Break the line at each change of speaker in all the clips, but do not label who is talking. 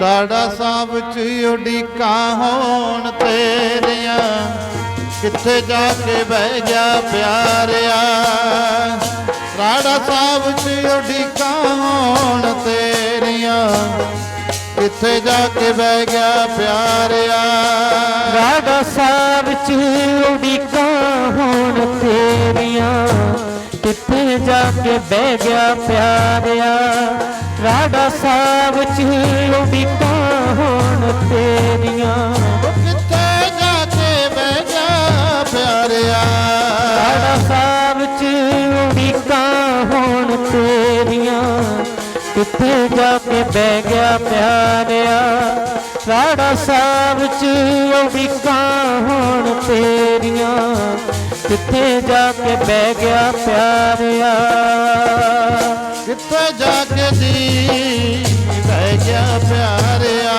ਰਾੜਾ ਸਾਹਿਬ ਚ ਉਡੀਕਾਂ ਹੋਣ ਤੇਰੀਆਂ। ਕਿੱਥੇ ਜਾ ਕੇ ਬਹਿ ਗਿਆ ਪਿਆਰਿਆ। ਰਾੜਾ ਸਾਹਿਬ ਚ ਉਡੀਕਾਂ ਹੋਣ ਤੇਰੀਆਂ। ਕਿੱਥੇ ਜਾ ਕੇ ਬਹਿ ਗਿਆ ਪਿਆਰਿਆ।
ਰਾੜਾ ਸਾਹਿਬ ਚ ਉਡੀਕਾਂ ਹੋਣ ਤੇਰੀਆਂ। ਕਿੱਥੇ ਜਾ ਕੇ ਬਹਿ ਗਿਆ ਪਿਆਰਿਆ। ਰਾੜਾ ਸਾਹਿਬ ਚ ਉਡੀਕਾਂ ਹੋਣ ਤੇਰੀਆਂ।
ਕਿੱਥੇ ਜਾ ਕੇ ਬਹਿ ਗਿਆ ਪਿਆਰਿਆ।
ਰਾੜਾ ਸਾਹਿਬ ਚ ਉਡੀਕਾਂ ਹੋਣ ਤੇਰੀਆਂ। ਕਿੱਥੇ ਜਾ ਕੇ ਬਹਿ ਗਿਆ ਪਿਆਰਿਆ। ਰਾੜਾ ਸਾਹਿਬ ਚ ਉਡੀਕਾਂ ਹੋਣ ਤੇਰੀਆਂ। ਕਿੱਥੇ ਜਾ ਕੇ ਬਹਿ ਗਿਆ ਪਿਆਰਿਆ।
ਕਿੱਥੇ ਜਾ ਕੇ ਜੀ ਬਹਿ ਗਿਆ ਪਿਆਰਿਆ,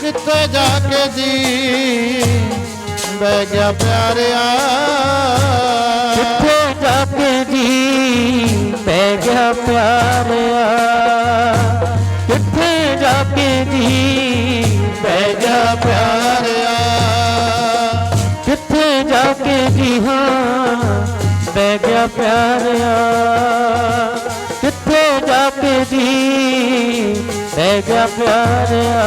ਕਿੱਥੇ ਜਾ ਕੇ ਜੀ ਬਹਿ ਗਿਆ ਪਿਆਰਿਆ।
ਕਿੱਥੇ ਜਾ ਕੇ ਜੀ ਬਹਿ ਗਿਆ ਪਿਆਰਿਆ। ਕਿੱਥੇ ਜਾ ਕੇ ਜੀ ਬਹਿ ਗਿਆ ਪਿਆਰਿਆ। ਕਿੱਥੇ ਜਾ ਕੇ ਜੀ ਹਾਂ, ਬਹਿ ਗਿਆ ਪਿਆਰਿਆ। ਬਹਿ ਗਿਆ ਪਿਆਰਿਆ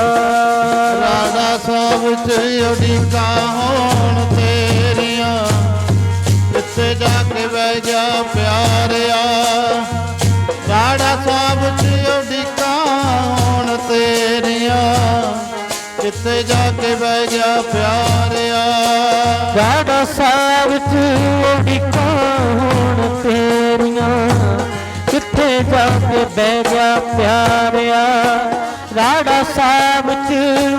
ਰਾੜਾ ਸਾਹਿਬ ਚ ਉਡੀਕਾਂ ਹੋਣ ਤੇਰੀਆਂ। ਕਿੱਥੇ ਜਾ ਕੇ ਬਹਿ ਗਿਆ ਪਿਆਰਿਆ ਰਾੜਾ ਸਾਹਿਬ ਚ ਉਡੀਕਾਂ ਹੋਣ ਤੇਰੀਆਂ। ਕਿੱਥੇ ਜਾ ਕੇ ਬਹਿ ਗਿਆ ਪਿਆਰਿਆ
ਰਾੜਾ ਸਾਹਿਬ ਪਿਆਰਿਆ ਰਾੜਾ ਸਾਹਿਬ ਚ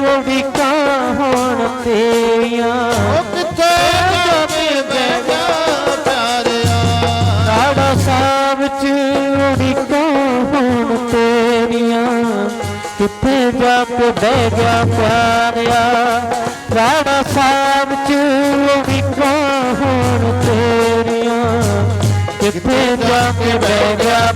ਉਡੀਕਾਂ ਹੋਣ ਤੇਰੀਆਂ।
ਉਹ ਕਿੱਥੇ ਜਾ ਕੇ ਬਹਿ ਗਿਆ ਪਿਆਰਿਆ।
ਰਾੜਾ ਸਾਹਿਬ ਚ ਉਡੀਕਾਂ ਹੋਣ ਤੇਰੀਆਂ। ਕਿੱਥੇ ਜਾ ਕੇ ਬਹਿ ਗਿਆ ਪਿਆਰਿਆ ਰਾੜਾ ਸਾਹਿਬ ਚ ਉਡੀਕਾਂ ਹੋਣ ਤੇਰੀਆਂ। ਕਿੱਥੇ ਜਾ ਕੇ ਬਹਿ ਗਿਆ